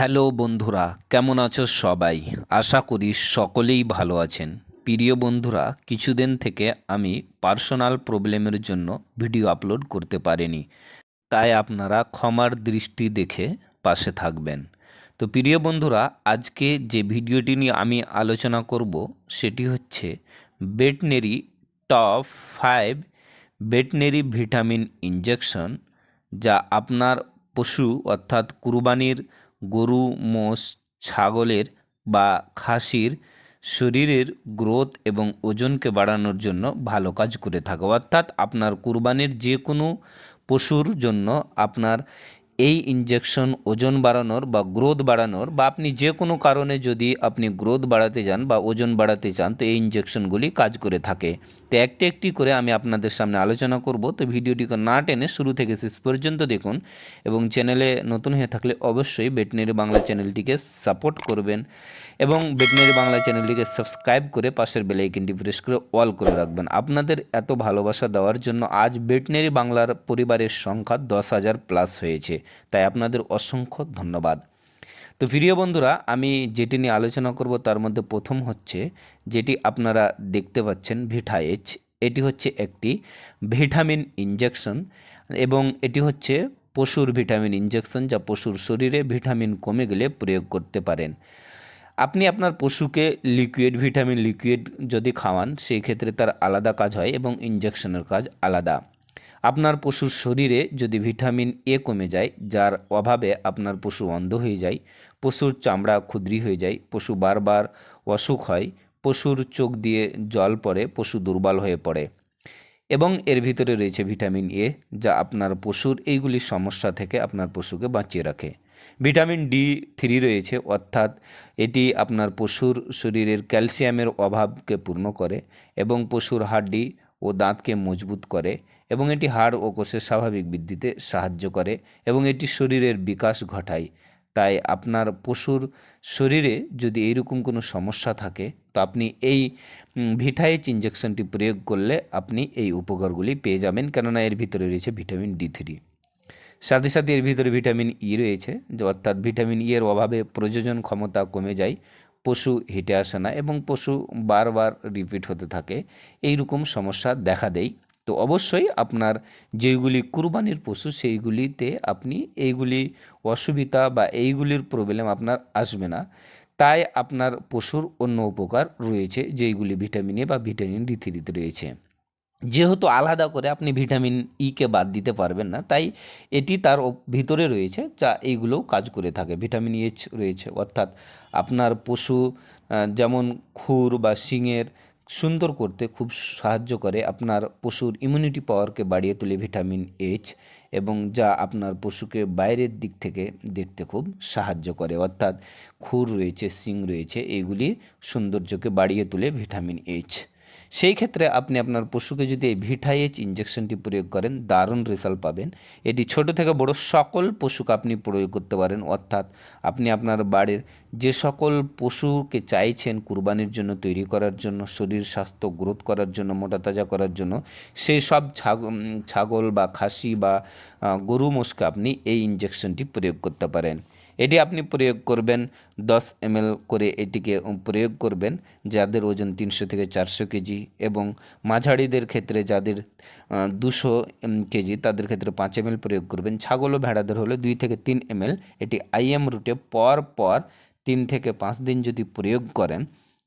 Hello বন্ধুরা, কেমন আছো সবাই? আশা করি সকলেই ভালো আছেন। প্রিয় বন্ধুরা, কিছুদিন থেকে আমি পার্সোনাল প্রবলেমের জন্য ভিডিও আপলোড করতে পারিনি, তাই আপনারা ক্ষমার দৃষ্টি দেখে পাশে থাকবেন। তো প্রিয় বন্ধুরা, আজকে যে ভিডিওটি নিয়ে আমি আলোচনা করব, সেটি হচ্ছে veterinary top five veterinary vitamin injection, যা আপনার পশু অর্থাৎ কুরবানির গরু, মোষ, ছাগলের বা খাসির শরীরের গ্রোথ এবং ওজনকে বাড়ানোর জন্য ভালো কাজ করে থাকে। অর্থাৎ আপনার কুরবানির যে কোনো পশুর জন্য আপনার এই ইনজেকশন ওজন বাড়ানোর বা গ্রোথ বাড়ানোর বা আপনি যে কোনো কারণে যদি আপনি গ্রোথ বাড়াতে চান বা ওজন বাড়াতে চান তো এই ইনজেকশনগুলি কাজ করে থাকে। তো একটি একটি করে আমি আপনাদের সামনে আলোচনা করব। তো ভিডিওটিকে না টেনে শুরু থেকে শেষ পর্যন্ত দেখুন এবং চ্যানেলে নতুন হয়ে থাকলে অবশ্যই বেটনারি বাংলা চ্যানেলটিকে সাপোর্ট করবেন এবং বেটনারি বাংলা চ্যানেলটিকে সাবস্ক্রাইব করে পাশের বেলাইকনটি প্রেস করে অল করে রাখবেন। আপনাদের এত ভালোবাসা দেওয়ার জন্য আজ বেটনারি বাংলার পরিবারের সংখ্যা দশ হাজার প্লাস হয়েছে। তাই আপনাদের অসংখ্য ধন্যবাদ। তো প্রিয় বন্ধুরা, আমি যেটি নিয়ে আলোচনা করব তার মধ্যে প্রথম হচ্ছে, যেটি আপনারা দেখতে পাচ্ছেন ভিটাএইচ এটি হচ্ছে একটি ভিটামিন ইনজেকশন এবং এটি হচ্ছে পশুর ভিটামিন ইনজেকশন যা পশুর শরীরে ভিটামিন কমে গেলে প্রয়োগ করতে পারেন। আপনি আপনার পশুকে লিকুইড, ভিটামিন লিকুইড যদি খাওয়ান, সেই ক্ষেত্রে তার আলাদা কাজ হয় এবং ইনজেকশনের কাজ আলাদা। আপনার পশুর শরীরে যদি ভিটামিন এ কমে যায়, যার অভাবে আপনার পশু অন্ধ হয়ে যায়, পশুর চামড়া ক্ষুদ্রি হয়ে যায়, পশু বারবার অসুখ হয়, পশুর চোখ দিয়ে জল পড়ে, পশু দুর্বল হয়ে পড়ে। এবং এর ভিতরে রয়েছে ভিটামিন এ, যা আপনার পশুর এইগুলি সমস্যা থেকে আপনার পশুকে বাঁচিয়ে রাখে। ভিটামিন ডি থ্রি রয়েছে, অর্থাৎ এটি আপনার পশুর শরীরের ক্যালসিয়ামের অভাবকে পূর্ণ করে এবং পশুর হাড্ডি ও দাঁতকে মজবুত করে। এবং এটি হাড় ও কোষের স্বাভাবিক বৃদ্ধিতে সাহায্য করে এবং এটি শরীরের বিকাশ ঘটায়। তাই আপনার পশুর শরীরে যদি এইরকম কোনো সমস্যা থাকে, তো আপনি এই ভিটাইচ ইঞ্জেকশনটি প্রয়োগ করলে আপনি এই উপকারগুলি পেয়ে যাবেন। কেননা এর ভিতরে রয়েছে ভিটামিন ডি থ্রি। সাথে সাথে এর ভিতরে ভিটামিন ই রয়েছে, যে অর্থাৎ ভিটামিন ই এর অভাবে প্রযোজন ক্ষমতা কমে যায়, পশু হেঁটে আসে না এবং পশু বারবার রিপিট হতে থাকে। এই রকম সমস্যা দেখা দেয়। তো অবশ্যই আপনার যেইগুলি কুরবানির পশু, সেইগুলিতে আপনি এইগুলি অসুবিধা বা এইগুলির প্রবলেম আপনার আসবে না। তাই আপনার পশুর অন্য উপকার রয়েছে, যেইগুলি ভিটামিন এ বা ভিটামিন ডি থ্রিতে রয়েছে। যেহেতু আলাদা করে আপনি ভিটামিন ইকে বাদ দিতে পারবেন না, তাই এটি তার ভিতরে রয়েছে যা এইগুলোও কাজ করে থাকে। ভিটামিন এইচ রয়েছে, অর্থাৎ আপনার পশু যেমন খুর বা শিংয়ের সুন্দর করতে খুব সাহায্য করে আপনার পশুর ইমিউনিটি পাওয়ারকে বাড়িয়ে তোলে ভিটামিন এইচ এবং যা আপনার পশুকে বাইরের দিক থেকে দেখতে খুব সাহায্য করে। অর্থাৎ খুর রয়েছে, শিং রয়েছে এইগুলি সৌন্দর্যকে বাড়িয়ে তোলে ভিটামিন এইচ সেই ক্ষেত্রে আপনি আপনার পশুকে যদি এই ভিটাইচ ইঞ্জেকশনটি প্রয়োগ করেন, দারুণ রেজাল্ট পাবেন। এটি ছোট থেকে বড় সকল পশুকে আপনি প্রয়োগ করতে পারেন। অর্থাৎ আপনি আপনার বাড়ির যে সকল পশুকে চাইছেন কুরবানির জন্য তৈরি করার জন্য, শরীর স্বাস্থ্য, গ্রোথ করার জন্য, মোটা তাজা করার জন্য, সেই সব ছাগ- ছাগল বা খাসি বা গরু মোষকে আপনি এই ইঞ্জেকশনটি প্রয়োগ করতে পারেন। এটি আপনি প্রয়োগ করবেন দশ এম করে এটিকে প্রয়োগ করবেন, যাদের ওজন তিনশো থেকে চারশো কেজি এবং মাঝারিদের ক্ষেত্রে যাদের দুশো কেজি, তাদের ক্ষেত্রে পাঁচ এম প্রয়োগ করবেন। ছাগল ও ভেড়াদের হলে দুই থেকে তিন এম এটি আইএম রুটে পর পর তিন থেকে পাঁচ দিন যদি প্রয়োগ করেন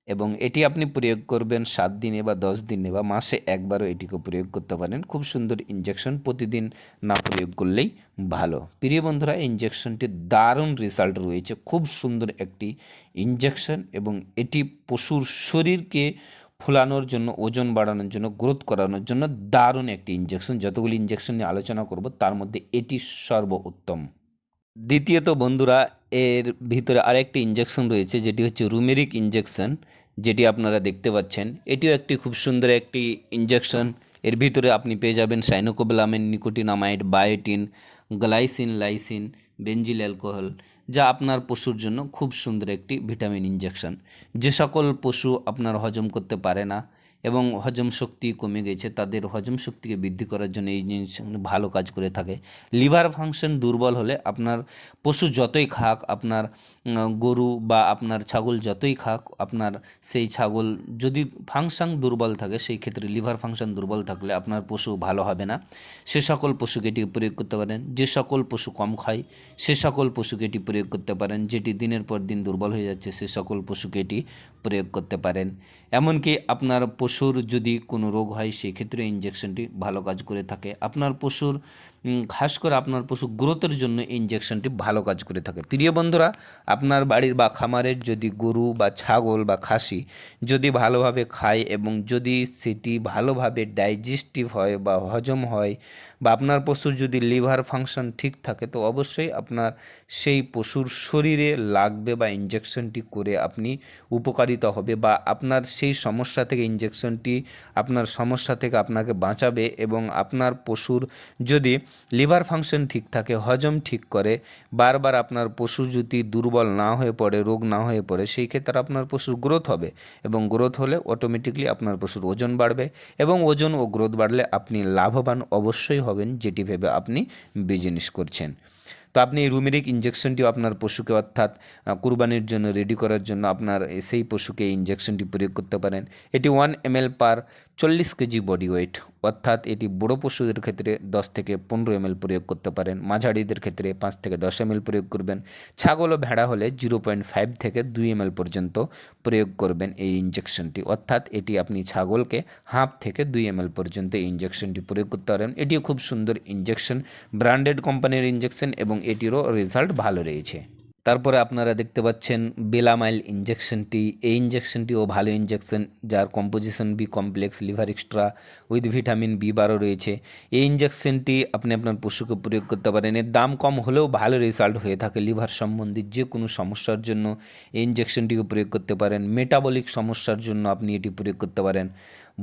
এবং এটি আপনি প্রয়োগ করবেন সাত দিনে বা দশ দিনে বা মাসে একবারও এটিকে প্রয়োগ করতে পারেন। খুব সুন্দর ইঞ্জেকশন প্রতিদিন না প্রয়োগ করলেই ভালো। প্রিয় বন্ধুরা ইনজেকশনটি দারুণ রেজাল্ট রয়েছে। খুব সুন্দর একটি ইঞ্জেকশন এবং এটি পশুর শরীরকে ফোলানোর জন্য, ওজন বাড়ানোর জন্য গ্রোথ করানোর জন্য দারুণ একটি ইঞ্জেকশন যতগুলি ইঞ্জেকশন নিয়ে আলোচনা করব, তার মধ্যে এটি সর্বোত্তম। দ্বিতীয়ত বন্ধুরা, এর ভিতরে আরেকটি ইনজেকশন রয়েছে, যেটি হচ্ছে রুমেরিক ইনজেকশন যেটি আপনারা দেখতে পাচ্ছেন। এটিও একটি খুব সুন্দর একটি ইনজেকশন এর ভিতরে আপনি পেয়ে যাবেন cyanocobalamin nicotinamide, biotin, glycine, lysine, benzyl alcohol, যা আপনার পশুর জন্য খুব সুন্দর একটি ভিটামিন ইনজেকশন যে সকল পশু আপনার হজম করতে পারে না এবং হজম শক্তি কমে গেছে, তাদের হজম শক্তিকে বৃদ্ধি করার জন্য এই জিনিস ভালো কাজ করে থাকে। লিভার ফাংশন দুর্বল হলে আপনার পশু যতই খাক, আপনার গরু বা আপনার ছাগল যতই খাক, আপনার সেই ছাগল যদি ফাংশন দুর্বল থাকে, সেই ক্ষেত্রে লিভার ফাংশন দুর্বল থাকলে আপনার পশু ভালো হবে না। সে সকল পশুকে এটি প্রয়োগ করতে পারেন, যে সকল পশু কম খায়, সে সকল পশুকে এটি প্রয়োগ করতে পারেন, যেটি দিনের পর দিন দুর্বল হয়ে যাচ্ছে, সে সকল পশুকে এটি প্রয়োগ করতে পারেন। এমনকি আপনার পশুর যদি কোনো রোগ হয় সেই ক্ষেত্রে ইঞ্জেকশনটি ভালো কাজ করে থাকে। আপনার পশুর খাস করে আপনার পশু গ্রোথের জন্য ইঞ্জেকশনটি ভালো কাজ করে থাকে। প্রিয় বন্ধুরা, আপনার বাড়ির বা খামারের যদি গরু বা ছাগল বা খাসি যদি ভালোভাবে খায় এবং যদি সেটি ভালোভাবে ডাইজেস্টিভ হয় বা হজম হয় বা আপনার পশুর যদি লিভার ফাংশন ঠিক থাকে, তো অবশ্যই আপনার সেই পশুর শরীরে লাগবে বা ইঞ্জেকশনটি করে আপনি উপকারিতা হবে বা আপনার সেই সমস্যা থেকে ইঞ্জেকশনটি আপনার সমস্যা থেকে আপনাকে বাঁচাবে এবং আপনার পশুর যদি লিভার ফাংশন ঠিক থাকে, হজম ঠিক করে, বারবার আপনার পশু যদি দুর্বল না হয়ে পড়ে, রোগ না হয়ে পড়ে, সেই ক্ষেত্রে আপনার পশুর গ্রোথ হবে এবং গ্রোথ হলে অটোমেটিকলি আপনার পশুর ওজন বাড়বে এবং ওজন ও গ্রোথ বাড়লে আপনি লাভবান অবশ্যই হবেন, যেটি ভেবে আপনি বিজনেস করছেন। তো আপনি এই রুমেরিক ইঞ্জেকশনটিও আপনার পশুকে অর্থাৎ কুরবানির জন্য রেডি করার জন্য আপনার সেই পশুকে ইঞ্জেকশনটি প্রয়োগ করতে পারেন। এটি ওয়ান এম পার চল্লিশ কেজি বডি ওয়েট অর্থাৎ এটি বড় পশুদের ক্ষেত্রে দশ থেকে পনেরো এম প্রয়োগ করতে পারেন। মাঝারিদের ক্ষেত্রে পাঁচ থেকে দশ এম প্রয়োগ করবেন। ছাগল ও ভেড়া হলে জিরো পয়েন্ট ফাইভ থেকে দুই এম পর্যন্ত প্রয়োগ করবেন এই ইঞ্জেকশনটি অর্থাৎ এটি আপনি ছাগলকে হাফ থেকে দুই এম পর্যন্ত এই ইঞ্জেকশনটি প্রয়োগ করতে পারেন। এটিও খুব সুন্দর ইঞ্জেকশন ব্র্যান্ডেড কোম্পানির ইঞ্জেকশন এবং এটিরও রেজাল্ট ভালো রয়েছে। তারপরে আপনারা দেখতে পাচ্ছেন বেলামাইল ইঞ্জেকশনটি এই ইঞ্জেকশনটিও ভালো ইঞ্জেকশন যার composition B complex liver extra with vitamin B বারো রয়েছে। এই ইঞ্জেকশনটি আপনি আপনার পশুকে প্রয়োগ করতে পারেন। এর দাম কম হলেও ভালো রেজাল্ট হয়ে থাকে লিভার সম্বন্ধে যে কোনো সমস্যার জন্য। এই ইঞ্জেকশনটিকে প্রয়োগ করতে পারেন। মেটাবলিক সমস্যার জন্য আপনি এটি প্রয়োগ করতে পারেন।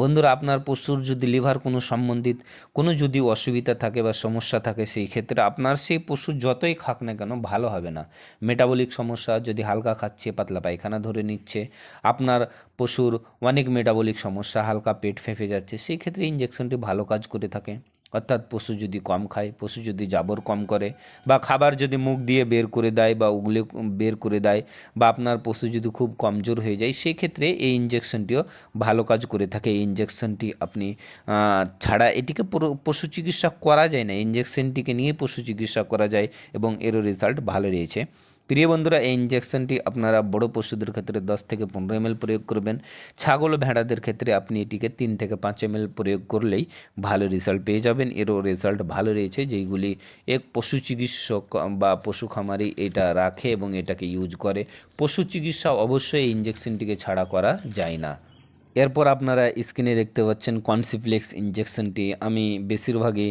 বন্ধুরা, আপনার পশুর যদি লিভার কোনো সম্বন্ধিত কোনো যদি অসুবিধা থাকে বা সমস্যা থাকে, সেই ক্ষেত্রে আপনার সেই পশু যতই খাক না কেন ভালো হবে না। মেটাবলিক সমস্যা, যদি হালকা খাচ্ছে, পাতলা পায়খানা ধরে নিচ্ছে, আপনার পশুর অনেক মেটাবলিক সমস্যা, হালকা পেট ফেঁপে যাচ্ছে, সেই ক্ষেত্রে ইঞ্জেকশনটি ভালো কাজ করে থাকে। অর্থাৎ পশু যদি কম খায়, পশু যদি জাবর কম করে বা খাবার যদি মুখ দিয়ে বের করে দেয় বা উগলে বের করে দেয় বা আপনার পশু যদি খুব কমজোর হয়ে যায় সেই ক্ষেত্রে এই ইঞ্জেকশনটিও ভালো কাজ করে থাকে। এই ইঞ্জেকশনটি আপনি ছাড়া এটিকে পশু চিকিৎসা করা যায় না। ইঞ্জেকশনটিকে নিয়ে পশু চিকিৎসা করা যায় এবং এরও রেজাল্ট ভালো রয়েছে। প্রিয় বন্ধুরা, এই ইঞ্জেকশনটি আপনারা বড় পশুদের ক্ষেত্রে দশ থেকে পনেরো এম প্রয়োগ করবেন। ছাগল ভেড়াদের ক্ষেত্রে আপনি এটিকে তিন থেকে পাঁচ এম প্রয়োগ করলেই ভালো রেজাল্ট পেয়ে যাবেন। এরও রেজাল্ট ভালো রয়েছে, যেইগুলি এক পশু চিকিৎসক বা পশু খামারি এটা রাখে এবং এটাকে ইউজ করে। পশু চিকিৎসা অবশ্যই এই ইঞ্জেকশনটিকে ছাড়া করা যায় না। এরপর আপনারা স্ক্রিনে দেখতে পাচ্ছেন কনসিপ্লেক্স ইঞ্জেকশনটি আমি বেশিরভাগই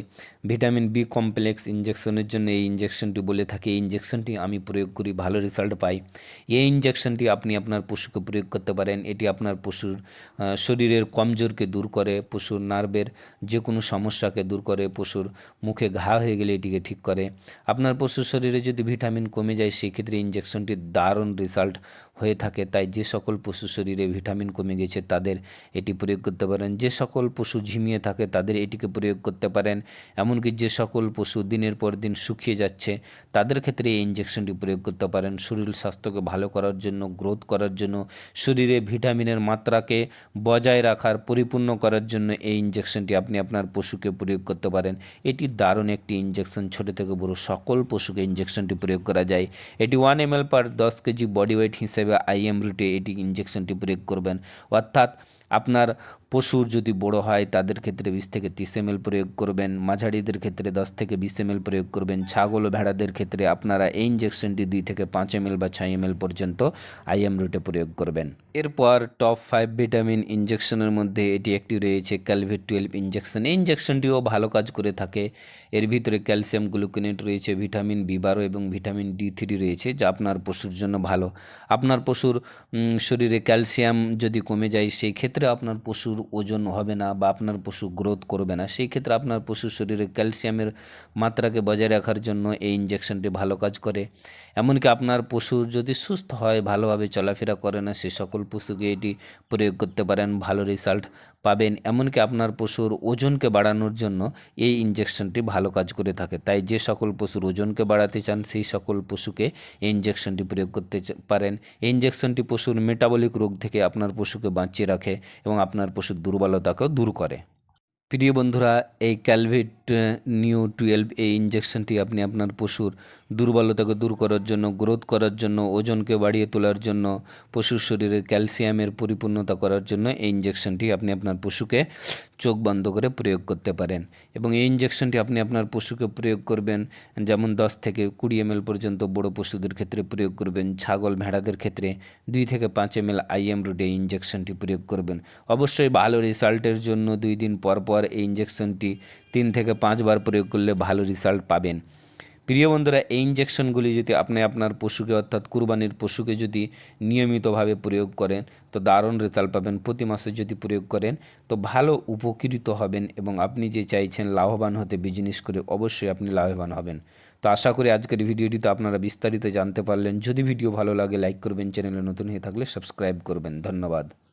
ভিটামিন বি কমপ্লেক্স ইঞ্জেকশনের জন্য এই ইঞ্জেকশনটি বলে থাকি। এই ইঞ্জেকশনটি আমি প্রয়োগ করি, ভালো রেজাল্ট পাই। এই ইঞ্জেকশনটি আপনি আপনার পশুকে প্রয়োগ করতে পারেন। এটি আপনার পশুর শরীরের কমজোরকে দূর করে, পশুর নার্ভের যে কোনো সমস্যাকে দূর করে, পশুর মুখে ঘা হয়ে গেলে এটিকে ঠিক করে। আপনার পশুর শরীরে যদি ভিটামিন কমে যায়, সেক্ষেত্রে ইঞ্জেকশনটি দারুণ রেজাল্ট হয়ে থাকে। তাই যে সকল পশু শরীরে ভিটামিন কমে গেছে, তাদের এটি প্রয়োগ করতে পারেন। যে সকল পশু ঝিমিয়ে থাকে তাদের এটিকে প্রয়োগ করতে পারেন। এমনকি যে সকল পশু দিনের পর দিন শুকিয়ে যাচ্ছে তাদের ক্ষেত্রে এই ইঞ্জেকশনটি প্রয়োগ করতে পারেন। শরীর স্বাস্থ্যকে ভালো করার জন্য গ্রোথ করার জন্য, শরীরে ভিটামিনের মাত্রাকে বজায় রাখার, পরিপূর্ণ করার জন্য এই ইঞ্জেকশনটি আপনি আপনার পশুকে প্রয়োগ করতে পারেন। এটি দারুণ একটি ইঞ্জেকশন ছোট থেকে বড় সকল পশুকে ইঞ্জেকশনটি প্রয়োগ করা যায়। এটি ওয়ান এম এল পার দশ কেজি বডি ওয়েট হিসেবে আইএম রুটে এটি ইঞ্জেকশনটি প্রয়োগ করবেন। অর্থাৎ আপনার পশুর যদি বড় হয়, তাদের ক্ষেত্রে বিশ থেকে তিরিশ এম প্রয়োগ করবেন, মাঝারিদের ক্ষেত্রে দশ থেকে বিশ এম প্রয়োগ করবেন, ছাগল ও ভেড়াদের ক্ষেত্রে আপনারা এই ইঞ্জেকশনটি দুই থেকে পাঁচ এম বা ছয় এম পর্যন্ত আইএম রুটে প্রয়োগ করবেন। এরপর টপ ফাইভ ভিটামিন ইঞ্জেকশনের মধ্যে এটি একটি রয়েছে ক্যালভেট টুয়েলভ ইঞ্জেকশন এই ইঞ্জেকশনটিও ভালো কাজ করে থাকে। এর ভিতরে ক্যালসিয়াম গ্লুকোনেট রয়েছে ভিটামিন বি বারো এবং ভিটামিন ডি থ্রি রয়েছে, যা আপনার পশুর জন্য ভালো। আপনার পশুর শরীরে ক্যালসিয়াম যদি কমে যায়, সেই ক্ষেত্রে আপনার পশুর ওজন হবে না বা আপনার পশু গ্রোথ করবে না, সেই ক্ষেত্রে আপনার পশুর শরীরে ক্যালসিয়ামের মাত্রাকে বজায় রাখার জন্য এই ইঞ্জেকশনটি ভালো কাজ করে। এমনকি আপনার পশু যদি সুস্থ হয়, ভালোভাবে চলাফেরা করে না, সে সকল পশুকে এটি প্রয়োগ করতে পারেন, ভালো রেজাল্ট পাবেন, এমনকি আপনার পশুর ওজনকে বাড়ানোর জন্য এই ইঞ্জেকশনটি ভালো কাজ করে থাকে। তাই যে সকল পশুর ওজনকে বাড়াতে চান, সেই সকল পশুকে এই ইঞ্জেকশনটি প্রয়োগ করতে পারেন। এই ইঞ্জেকশনটি পশুর মেটাবলিক রোগ থেকে আপনার পশুকে বাঁচিয়ে রাখে এবং আপনার পশুর দুর্বলতাকেও দূর করে। প্রিয় বন্ধুরা, এই ক্যালভিট নিউ টুয়েলভ এই ইঞ্জেকশনটি আপনি আপনার পশুর দুর্বলতাকে দূর করার জন্য গ্রোথ করার জন্য, ওজনকে বাড়িয়ে তোলার জন্য, পশুর শরীরের ক্যালসিয়ামের পরিপূর্ণতা করার জন্য এই ইঞ্জেকশনটি আপনি আপনার পশুকে চোখ বন্ধ করে প্রয়োগ করতে পারেন। এবং এই ইঞ্জেকশনটি আপনি আপনার পশুকে প্রয়োগ করবেন, যেমন দশ থেকে কুড়ি এম পর্যন্ত বড় পশুদের ক্ষেত্রে প্রয়োগ করবেন, ছাগল, ভেড়াদের ক্ষেত্রে দুই থেকে পাঁচ এম এল আইএম রুটে ইঞ্জেকশনটি প্রয়োগ করবেন। অবশ্যই ভালো রেজাল্টের জন্য দুই দিন পর পর এই ইঞ্জেকশনটি তিন থেকে পাঁচবার প্রয়োগ করলে ভালো রেজাল্ট পাবেন। প্রিয় বন্ধুরা, এই ইঞ্জেকশনগুলি যদি আপনি আপনার পশুকে অর্থাৎ কুরবানির পশুকে যদি নিয়মিতভাবে প্রয়োগ করেন, তো দারুণ রেজাল্ট পাবেন। প্রতি মাসে যদি প্রয়োগ করেন, তো ভালো উপকৃত হবেন এবং আপনি যে চাইছেন লাভবান হতে বিজনেস করে অবশ্যই আপনি লাভবান হবেন। তো আশা করি আজকের ভিডিওটিতে আপনারা বিস্তারিত জানতে পারলেন। যদি ভিডিও ভালো লাগে লাইক করবেন চ্যানেলে নতুন হয়ে থাকলে সাবস্ক্রাইব করবেন। ধন্যবাদ।